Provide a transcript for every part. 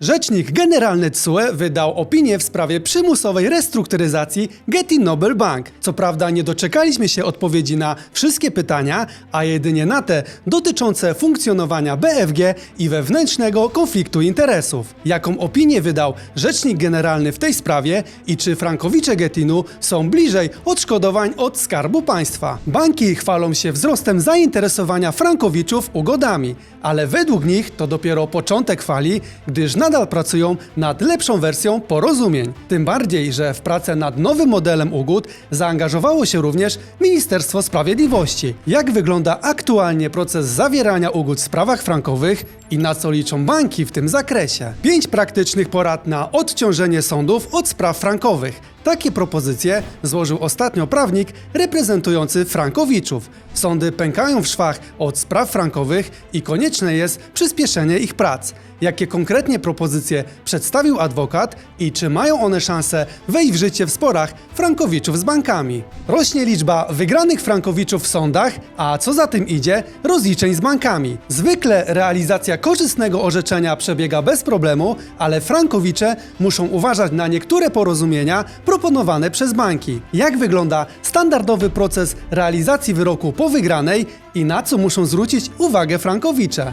Rzecznik Generalny TSUE wydał opinię w sprawie przymusowej restrukturyzacji Getty Noble Bank. Co prawda nie doczekaliśmy się odpowiedzi na wszystkie pytania, a jedynie na te dotyczące funkcjonowania BFG i wewnętrznego konfliktu interesów. Jaką opinię wydał Rzecznik Generalny w tej sprawie i czy frankowicze Gettinu są bliżej odszkodowań od Skarbu Państwa. Banki chwalą się wzrostem zainteresowania frankowiczów ugodami, ale według nich to dopiero początek fali, gdyż nadal pracują nad lepszą wersją porozumień. Tym bardziej, że w pracę nad nowym modelem ugód zaangażowało się również Ministerstwo Sprawiedliwości. Jak wygląda aktualnie proces zawierania ugód w sprawach frankowych i na co liczą banki w tym zakresie? Pięć praktycznych porad na odciążenie sądów od spraw frankowych. Takie propozycje złożył ostatnio prawnik reprezentujący Frankowiczów. Sądy pękają w szwach od spraw frankowych i konieczne jest przyspieszenie ich prac. Jakie konkretnie propozycje przedstawił adwokat i czy mają one szansę wejść w życie w sporach Frankowiczów z bankami? Rośnie liczba wygranych Frankowiczów w sądach, a co za tym idzie, rozliczeń z bankami. Zwykle realizacja korzystnego orzeczenia przebiega bez problemu, ale Frankowicze muszą uważać na niektóre porozumienia proponowane przez banki. Jak wygląda standardowy proces realizacji wyroku po wygranej i na co muszą zwrócić uwagę Frankowicze?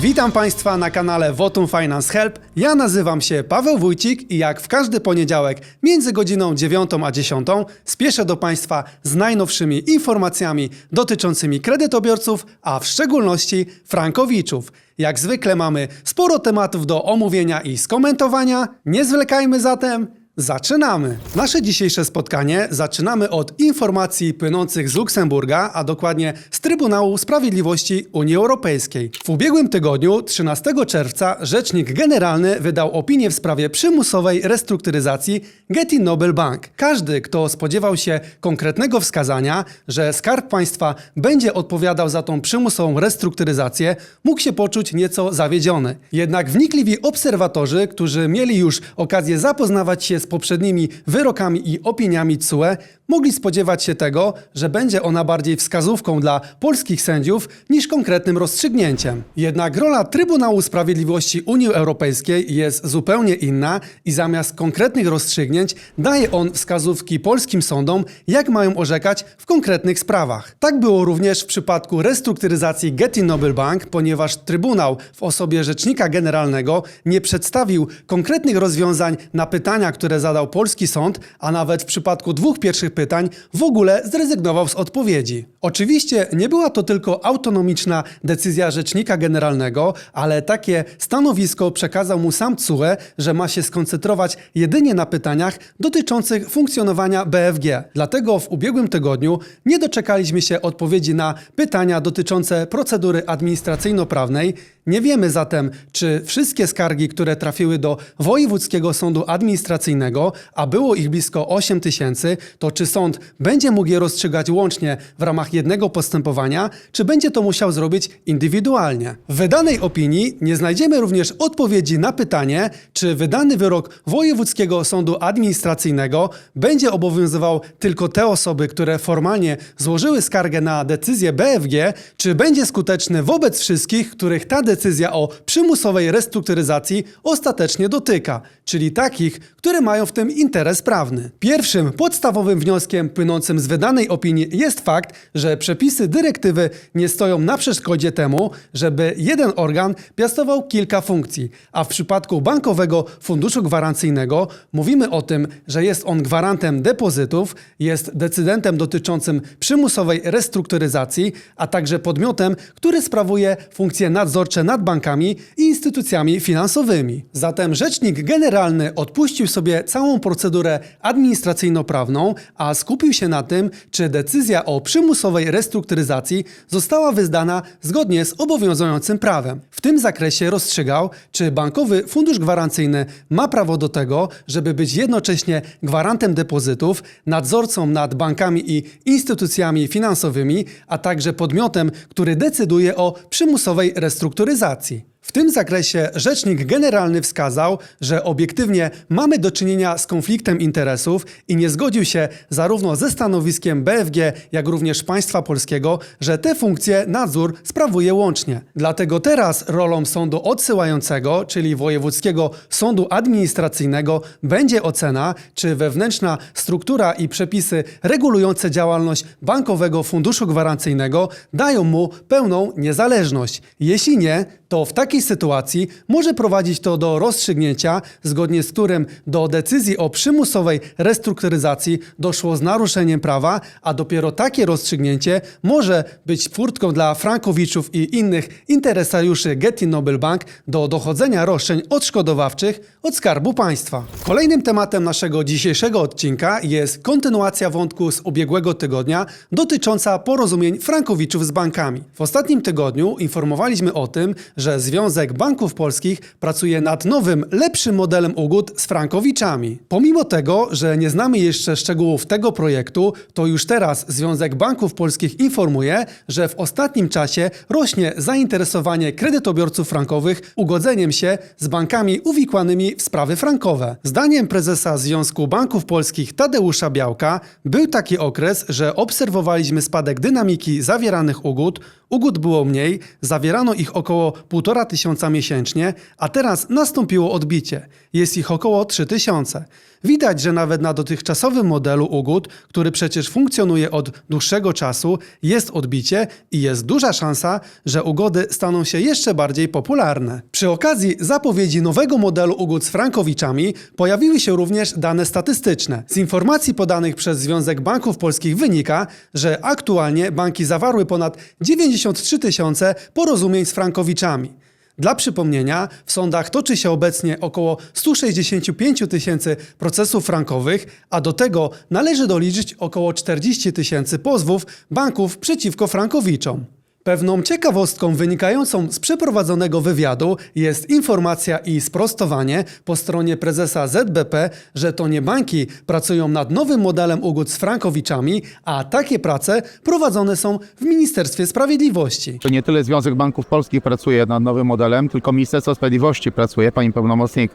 Witam Państwa na kanale Votum Finance Help. Ja nazywam się Paweł Wójcik i jak w każdy poniedziałek między godziną 9 a 10 spieszę do Państwa z najnowszymi informacjami dotyczącymi kredytobiorców, a w szczególności frankowiczów. Jak zwykle mamy sporo tematów do omówienia i skomentowania. Nie zwlekajmy zatem, Zaczynamy! Nasze dzisiejsze spotkanie zaczynamy od informacji płynących z Luksemburga, a dokładnie z Trybunału Sprawiedliwości Unii Europejskiej. W ubiegłym tygodniu, 13 czerwca, Rzecznik Generalny wydał opinię w sprawie przymusowej restrukturyzacji Getty Noble Bank. Każdy, kto spodziewał się konkretnego wskazania, że Skarb Państwa będzie odpowiadał za tą przymusową restrukturyzację, mógł się poczuć nieco zawiedziony. Jednak wnikliwi obserwatorzy, którzy mieli już okazję zapoznawać się z poprzednimi wyrokami i opiniami TSUE, mogli spodziewać się tego, że będzie ona bardziej wskazówką dla polskich sędziów niż konkretnym rozstrzygnięciem. Jednak rola Trybunału Sprawiedliwości Unii Europejskiej jest zupełnie inna i zamiast konkretnych rozstrzygnięć daje on wskazówki polskim sądom, jak mają orzekać w konkretnych sprawach. Tak było również w przypadku restrukturyzacji Getty Noble Bank, ponieważ Trybunał w osobie Rzecznika Generalnego nie przedstawił konkretnych rozwiązań na pytania, które zadał polski sąd, a nawet w przypadku dwóch pierwszych pytań w ogóle zrezygnował z odpowiedzi. Oczywiście nie była to tylko autonomiczna decyzja Rzecznika Generalnego, ale takie stanowisko przekazał mu sam CUE, że ma się skoncentrować jedynie na pytaniach dotyczących funkcjonowania BFG. Dlatego w ubiegłym tygodniu nie doczekaliśmy się odpowiedzi na pytania dotyczące procedury administracyjno-prawnej. Nie wiemy zatem, czy wszystkie skargi, które trafiły do Wojewódzkiego Sądu Administracyjnego, a było ich blisko 8 tysięcy, to czy sąd będzie mógł je rozstrzygać łącznie w ramach jednego postępowania, czy będzie to musiał zrobić indywidualnie. W wydanej opinii nie znajdziemy również odpowiedzi na pytanie, czy wydany wyrok Wojewódzkiego Sądu Administracyjnego będzie obowiązywał tylko te osoby, które formalnie złożyły skargę na decyzję BFG, czy będzie skuteczny wobec wszystkich, których ta decyzja o przymusowej restrukturyzacji ostatecznie dotyka, czyli takich, które mają w tym interes prawny. Pierwszym podstawowym wnioskiem płynącym z wydanej opinii jest fakt, że przepisy dyrektywy nie stoją na przeszkodzie temu, żeby jeden organ piastował kilka funkcji, a w przypadku Bankowego Funduszu Gwarancyjnego mówimy o tym, że jest on gwarantem depozytów, jest decydentem dotyczącym przymusowej restrukturyzacji, a także podmiotem, który sprawuje funkcje nadzorcze nad bankami i instytucjami finansowymi. Zatem Rzecznik Generalny odpuścił sobie całą procedurę administracyjno-prawną, a skupił się na tym, czy decyzja o przymusowej restrukturyzacji została wydana zgodnie z obowiązującym prawem. W tym zakresie rozstrzygał, czy Bankowy Fundusz Gwarancyjny ma prawo do tego, żeby być jednocześnie gwarantem depozytów, nadzorcą nad bankami i instytucjami finansowymi, a także podmiotem, który decyduje o przymusowej restrukturyzacji. W W tym zakresie rzecznik generalny wskazał, że obiektywnie mamy do czynienia z konfliktem interesów i nie zgodził się zarówno ze stanowiskiem BFG, jak również państwa polskiego, że te funkcje nadzór sprawuje łącznie. Dlatego teraz rolą sądu odsyłającego, czyli Wojewódzkiego Sądu Administracyjnego, będzie ocena, czy wewnętrzna struktura i przepisy regulujące działalność Bankowego Funduszu Gwarancyjnego dają mu pełną niezależność. Jeśli nie, to w takiej sytuacji może prowadzić to do rozstrzygnięcia, zgodnie z którym do decyzji o przymusowej restrukturyzacji doszło z naruszeniem prawa, a dopiero takie rozstrzygnięcie może być furtką dla frankowiczów i innych interesariuszy Getty Nobel Bank do dochodzenia roszczeń odszkodowawczych od Skarbu Państwa. Kolejnym tematem naszego dzisiejszego odcinka jest kontynuacja wątku z ubiegłego tygodnia dotycząca porozumień frankowiczów z bankami. W ostatnim tygodniu informowaliśmy o tym, że Związek Banków Polskich pracuje nad nowym, lepszym modelem ugód z frankowiczami. Pomimo tego, że nie znamy jeszcze szczegółów tego projektu, to już teraz Związek Banków Polskich informuje, że w ostatnim czasie rośnie zainteresowanie kredytobiorców frankowych ugodzeniem się z bankami uwikłanymi w sprawy frankowe. Zdaniem prezesa Związku Banków Polskich Tadeusza Białka był taki okres, że obserwowaliśmy spadek dynamiki zawieranych ugód, ugód było mniej, zawierano ich około 1,5 tysiąca miesięcznie, a teraz nastąpiło odbicie. Jest ich około 3 tysiące. Widać, że nawet na dotychczasowym modelu ugód, który przecież funkcjonuje od dłuższego czasu, jest odbicie i jest duża szansa, że ugody staną się jeszcze bardziej popularne. Przy okazji zapowiedzi nowego modelu ugód z frankowiczami pojawiły się również dane statystyczne. Z informacji podanych przez Związek Banków Polskich wynika, że aktualnie banki zawarły ponad 93 tysiące porozumień z frankowiczami. Dla przypomnienia, w sądach toczy się obecnie około 165 tysięcy procesów frankowych, a do tego należy doliczyć około 40 tysięcy pozwów banków przeciwko frankowiczom. Pewną ciekawostką wynikającą z przeprowadzonego wywiadu jest informacja i sprostowanie po stronie prezesa ZBP, że to nie banki pracują nad nowym modelem ugód z frankowiczami, a takie prace prowadzone są w Ministerstwie Sprawiedliwości. To nie tyle Związek Banków Polskich pracuje nad nowym modelem, tylko Ministerstwo Sprawiedliwości pracuje, pani pełnomocnik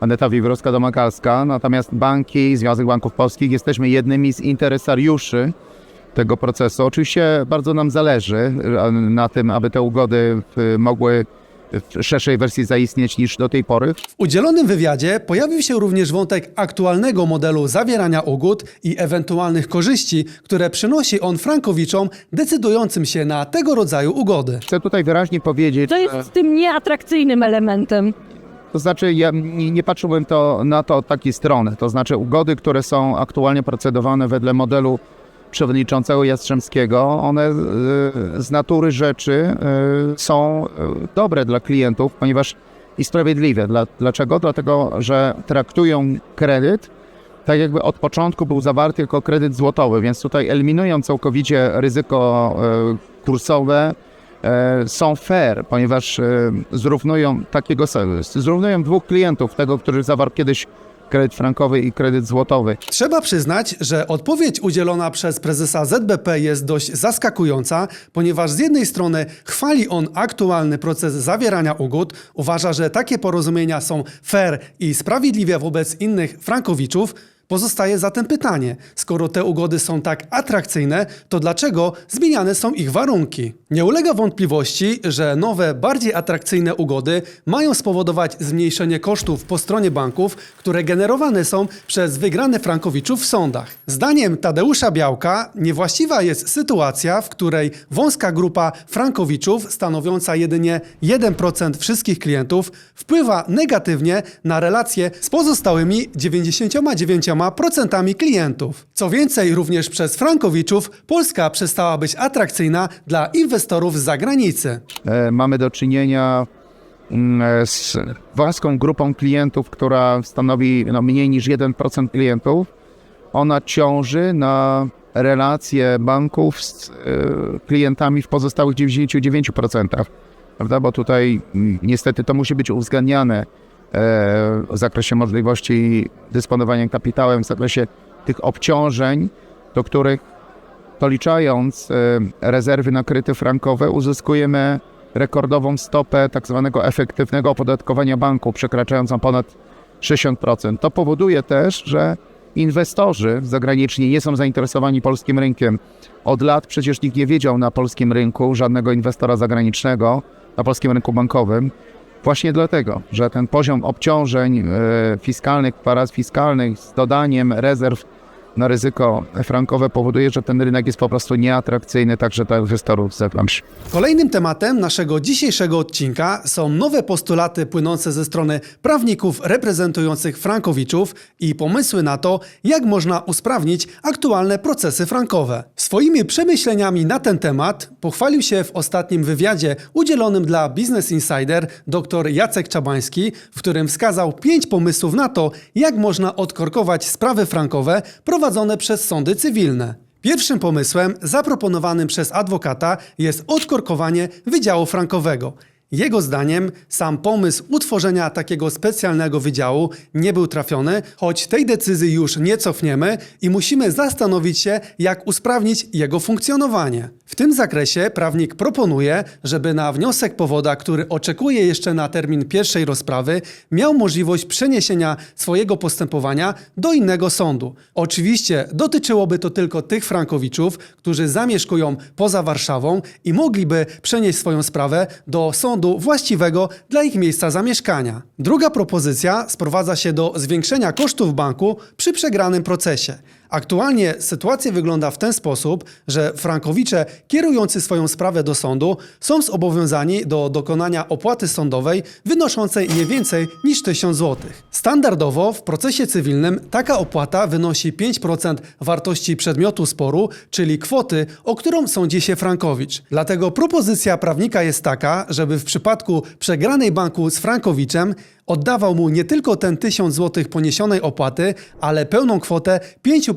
Aneta Wiwrowska-Domagalska. Natomiast banki, Związek Banków Polskich jesteśmy jednymi z interesariuszy tego procesu. Oczywiście bardzo nam zależy e, na tym, aby te ugody mogły w szerszej wersji zaistnieć niż do tej pory. W udzielonym wywiadzie pojawił się również wątek aktualnego modelu zawierania ugód i ewentualnych korzyści, które przynosi on frankowiczom decydującym się na tego rodzaju ugody. Chcę tutaj wyraźnie powiedzieć, To jest tym nieatrakcyjnym elementem. To znaczy, ja nie, nie patrzyłbym to, na to od takiej strony. To znaczy, ugody, które są aktualnie procedowane wedle modelu przewodniczącego Jastrzębskiego, one e, z natury rzeczy e, są e, dobre dla klientów, ponieważ i sprawiedliwe. Dla, dlaczego? Dlatego, że traktują kredyt tak jakby od początku był zawarty jako kredyt złotowy, więc tutaj eliminują całkowicie ryzyko kursowe, są fair, ponieważ zrównują takiego zrównują dwóch klientów, tego, który zawarł kiedyś kredyt frankowy i kredyt złotowy. Trzeba przyznać, że odpowiedź udzielona przez prezesa ZBP jest dość zaskakująca, ponieważ z jednej strony chwali on aktualny proces zawierania ugód, uważa, że takie porozumienia są fair i sprawiedliwe wobec innych frankowiczów. Pozostaje zatem pytanie, skoro te ugody są tak atrakcyjne, to dlaczego zmieniane są ich warunki? Nie ulega wątpliwości, że nowe, bardziej atrakcyjne ugody mają spowodować zmniejszenie kosztów po stronie banków, które generowane są przez wygrane frankowiczów w sądach. Zdaniem Tadeusza Białka niewłaściwa jest sytuacja, w której wąska grupa frankowiczów, stanowiąca jedynie 1% wszystkich klientów, wpływa negatywnie na relacje z pozostałymi 99% klientów. Co więcej, również przez frankowiczów Polska przestała być atrakcyjna dla inwestorów z zagranicy. E, Mamy do czynienia mm, z wąską grupą klientów, która stanowi no, mniej niż 1% klientów. Ona ciąży na relacje banków z e, klientami w pozostałych 99%. Prawda? Bo tutaj mm, niestety to musi być uwzględniane e, w zakresie możliwości dysponowania kapitałem, w zakresie tych obciążeń, do których doliczając e, rezerwy nakryte frankowe, uzyskujemy rekordową stopę tak zwanego efektywnego opodatkowania banku, przekraczającą ponad 60%. To powoduje też, że inwestorzy zagraniczni nie są zainteresowani polskim rynkiem. Od lat przecież nikt nie wiedział na polskim rynku żadnego inwestora zagranicznego, na polskim rynku bankowym. Właśnie dlatego, że ten poziom obciążeń e, fiskalnych, parafiskalnych z dodaniem rezerw na ryzyko frankowe powoduje, że ten rynek jest po prostu nieatrakcyjny także dla inwestorów z zewnątrz. Kolejnym tematem naszego dzisiejszego odcinka są nowe postulaty płynące ze strony prawników reprezentujących frankowiczów i pomysły na to, jak można usprawnić aktualne procesy frankowe. Swoimi przemyśleniami na ten temat pochwalił się w ostatnim wywiadzie udzielonym dla Business Insider dr Jacek Czabański, w którym wskazał pięć pomysłów na to, jak można odkorkować sprawy frankowe prowadzone przez sądy cywilne. Pierwszym pomysłem zaproponowanym przez adwokata jest odkorkowanie Wydziału Frankowego. Jego zdaniem sam pomysł utworzenia takiego specjalnego wydziału nie był trafiony, choć tej decyzji już nie cofniemy i musimy zastanowić się, jak usprawnić jego funkcjonowanie. W tym zakresie prawnik proponuje, żeby na wniosek powoda, który oczekuje jeszcze na termin pierwszej rozprawy, miał możliwość przeniesienia swojego postępowania do innego sądu. Oczywiście dotyczyłoby to tylko tych frankowiczów, którzy zamieszkują poza Warszawą i mogliby przenieść swoją sprawę do sądu właściwego dla ich miejsca zamieszkania. Druga propozycja sprowadza się do zwiększenia kosztów banku przy przegranym procesie. Aktualnie sytuacja wygląda w ten sposób, że frankowicze kierujący swoją sprawę do sądu są zobowiązani do dokonania opłaty sądowej wynoszącej nie więcej niż 1000 zł. Standardowo w procesie cywilnym taka opłata wynosi 5% wartości przedmiotu sporu, czyli kwoty, o którą sądzi się frankowicz. Dlatego propozycja prawnika jest taka, żeby w przypadku przegranej banku z frankowiczem oddawał mu nie tylko ten 1000 zł poniesionej opłaty, ale pełną kwotę 5%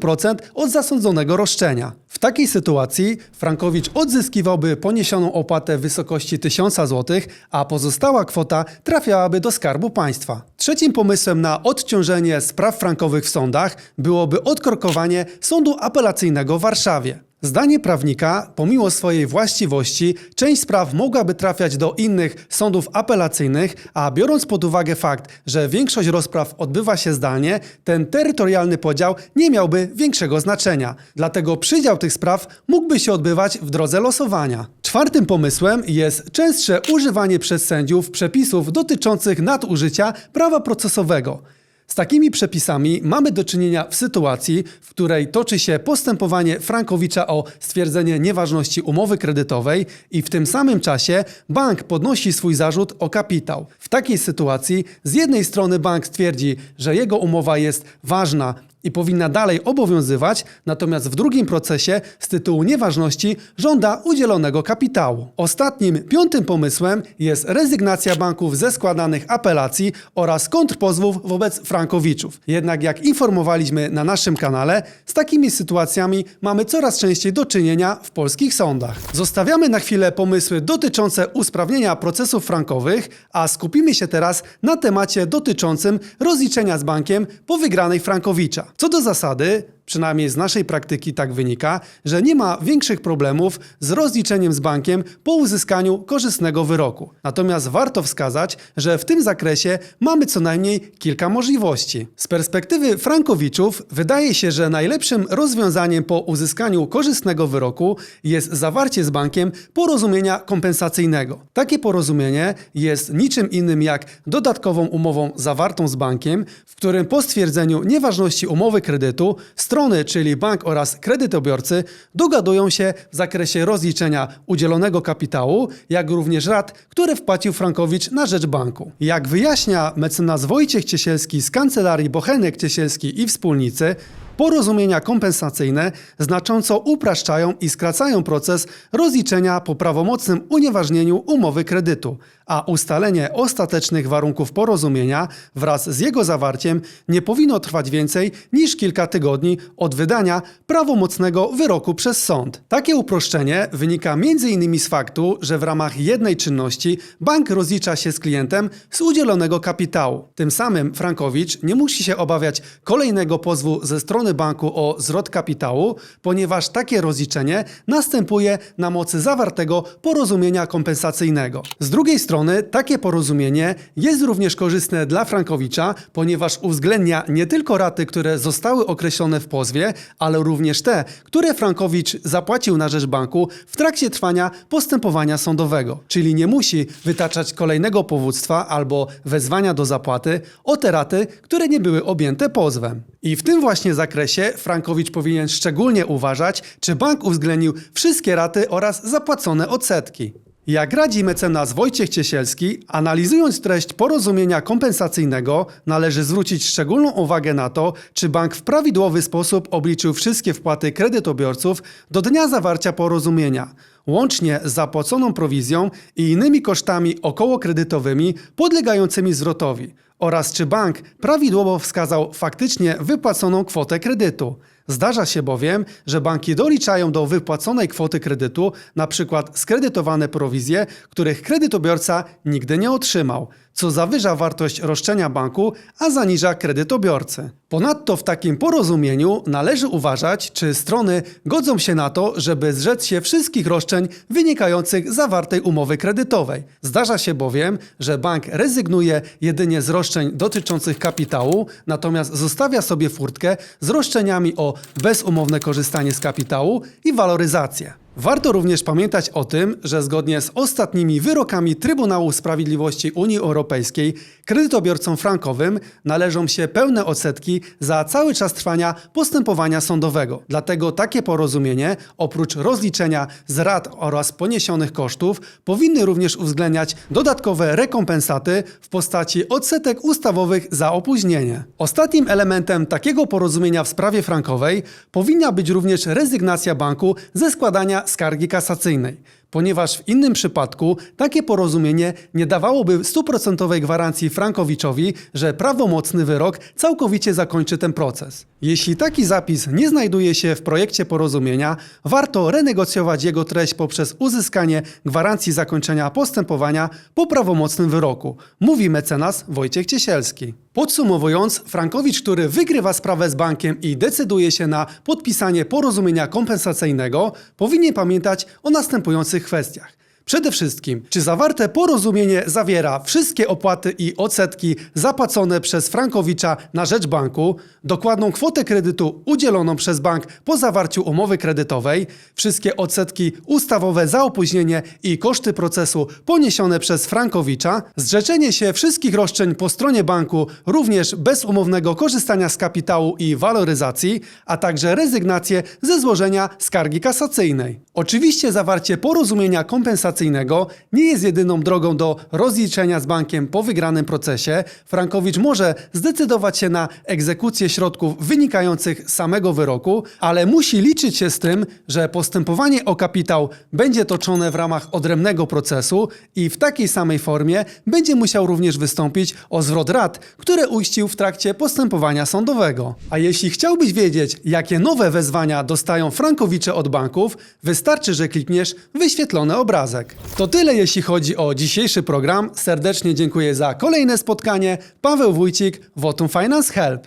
od zasądzonego roszczenia. W takiej sytuacji Frankowicz odzyskiwałby poniesioną opłatę w wysokości 1000 zł, a pozostała kwota trafiałaby do skarbu państwa. Trzecim pomysłem na odciążenie spraw frankowych w sądach byłoby odkorkowanie Sądu Apelacyjnego w Warszawie. Zdanie prawnika, pomimo swojej właściwości, część spraw mogłaby trafiać do innych sądów apelacyjnych, a biorąc pod uwagę fakt, że większość rozpraw odbywa się zdalnie, ten terytorialny podział nie miałby większego znaczenia. Dlatego przydział tych spraw mógłby się odbywać w drodze losowania. Czwartym pomysłem jest częstsze używanie przez sędziów przepisów dotyczących nadużycia prawa procesowego. Z takimi przepisami mamy do czynienia w sytuacji, w której toczy się postępowanie Frankowicza o stwierdzenie nieważności umowy kredytowej i w tym samym czasie bank podnosi swój zarzut o kapitał. W takiej sytuacji z jednej strony bank stwierdzi, że jego umowa jest ważna i powinna dalej obowiązywać, natomiast w drugim procesie z tytułu nieważności żąda udzielonego kapitału. Ostatnim, piątym pomysłem jest rezygnacja banków ze składanych apelacji oraz kontrpozwów wobec frankowiczów. Jednak jak informowaliśmy na naszym kanale, z takimi sytuacjami mamy coraz częściej do czynienia w polskich sądach. Zostawiamy na chwilę pomysły dotyczące usprawnienia procesów frankowych, a skupimy się teraz na temacie dotyczącym rozliczenia z bankiem po wygranej frankowicza. Co do zasady, przynajmniej z naszej praktyki tak wynika, że nie ma większych problemów z rozliczeniem z bankiem po uzyskaniu korzystnego wyroku. Natomiast warto wskazać, że w tym zakresie mamy co najmniej kilka możliwości. Z perspektywy frankowiczów wydaje się, że najlepszym rozwiązaniem po uzyskaniu korzystnego wyroku jest zawarcie z bankiem porozumienia kompensacyjnego. Takie porozumienie jest niczym innym jak dodatkową umową zawartą z bankiem, w którym po stwierdzeniu nieważności umowy kredytu strony, czyli bank oraz kredytobiorcy, dogadują się w zakresie rozliczenia udzielonego kapitału, jak również rat, które wpłacił Frankowicz na rzecz banku. Jak wyjaśnia mecenas Wojciech Ciesielski z kancelarii Bochenek Ciesielski i wspólnicy, Porozumienia kompensacyjne znacząco upraszczają i skracają proces rozliczenia po prawomocnym unieważnieniu umowy kredytu, a ustalenie ostatecznych warunków porozumienia wraz z jego zawarciem nie powinno trwać więcej niż kilka tygodni od wydania prawomocnego wyroku przez sąd. Takie uproszczenie wynika m.in. z faktu, że w ramach jednej czynności bank rozlicza się z klientem z udzielonego kapitału. Tym samym Frankowicz nie musi się obawiać kolejnego pozwu ze strony banku o zwrot kapitału, ponieważ takie rozliczenie następuje na mocy zawartego porozumienia kompensacyjnego. Z drugiej strony, takie porozumienie jest również korzystne dla Frankowicza, ponieważ uwzględnia nie tylko raty, które zostały określone w pozwie, ale również te, które Frankowicz zapłacił na rzecz banku w trakcie trwania postępowania sądowego. Czyli nie musi wytaczać kolejnego powództwa albo wezwania do zapłaty o te raty, które nie były objęte pozwem. I w tym właśnie zakresie Frankowicz powinien szczególnie uważać, czy bank uwzględnił wszystkie raty oraz zapłacone odsetki. Jak radzi mecenas Wojciech Ciesielski, analizując treść porozumienia kompensacyjnego, należy zwrócić szczególną uwagę na to, czy bank w prawidłowy sposób obliczył wszystkie wpłaty kredytobiorców do dnia zawarcia porozumienia, łącznie z zapłaconą prowizją i innymi kosztami okołokredytowymi podlegającymi zwrotowi oraz czy bank prawidłowo wskazał faktycznie wypłaconą kwotę kredytu. Zdarza się bowiem, że banki doliczają do wypłaconej kwoty kredytu przykład skredytowane prowizje, których kredytobiorca nigdy nie otrzymał, co zawyża wartość roszczenia banku, a zaniża kredytobiorcy. Ponadto w takim porozumieniu należy uważać, czy strony godzą się na to, żeby zrzec się wszystkich roszczeń wynikających z zawartej umowy kredytowej. Zdarza się bowiem, że bank rezygnuje jedynie z roszczeń dotyczących kapitału, natomiast zostawia sobie furtkę z roszczeniami o bezumowne korzystanie z kapitału i waloryzację. Warto również pamiętać o tym, że zgodnie z ostatnimi wyrokami Trybunału Sprawiedliwości Unii Europejskiej kredytobiorcom frankowym należą się pełne odsetki za cały czas trwania postępowania sądowego. Dlatego takie porozumienie, oprócz rozliczenia z rat oraz poniesionych kosztów, powinny również uwzględniać dodatkowe rekompensaty w postaci odsetek ustawowych za opóźnienie. Ostatnim elementem takiego porozumienia w sprawie frankowej powinna być również rezygnacja banku ze składania skargi kasacyjnej, ponieważ w innym przypadku takie porozumienie nie dawałoby stuprocentowej gwarancji Frankowiczowi, że prawomocny wyrok całkowicie zakończy ten proces. Jeśli taki zapis nie znajduje się w projekcie porozumienia, warto renegocjować jego treść poprzez uzyskanie gwarancji zakończenia postępowania po prawomocnym wyroku, mówi mecenas Wojciech Ciesielski. Podsumowując, Frankowicz, który wygrywa sprawę z bankiem i decyduje się na podpisanie porozumienia kompensacyjnego, powinien pamiętać o następujących kwestiach. Przede wszystkim, czy zawarte porozumienie zawiera wszystkie opłaty i odsetki zapłacone przez Frankowicza na rzecz banku, dokładną kwotę kredytu udzieloną przez bank po zawarciu umowy kredytowej, wszystkie odsetki ustawowe za opóźnienie i koszty procesu poniesione przez Frankowicza, zrzeczenie się wszystkich roszczeń po stronie banku, również bez umownego korzystania z kapitału i waloryzacji, a także rezygnację ze złożenia skargi kasacyjnej. Oczywiście zawarcie porozumienia kompensacyjnego nie jest jedyną drogą do rozliczenia z bankiem po wygranym procesie. Frankowicz może zdecydować się na egzekucję środków wynikających z samego wyroku, ale musi liczyć się z tym, że postępowanie o kapitał będzie toczone w ramach odrębnego procesu i w takiej samej formie będzie musiał również wystąpić o zwrot rat, które uścił w trakcie postępowania sądowego. A jeśli chciałbyś wiedzieć, jakie nowe wezwania dostają frankowicze od banków, wystarczy, że klikniesz wyświetlony obrazek. To tyle jeśli chodzi o dzisiejszy program. Serdecznie dziękuję za kolejne spotkanie. Paweł Wójcik, Votum Finance Help.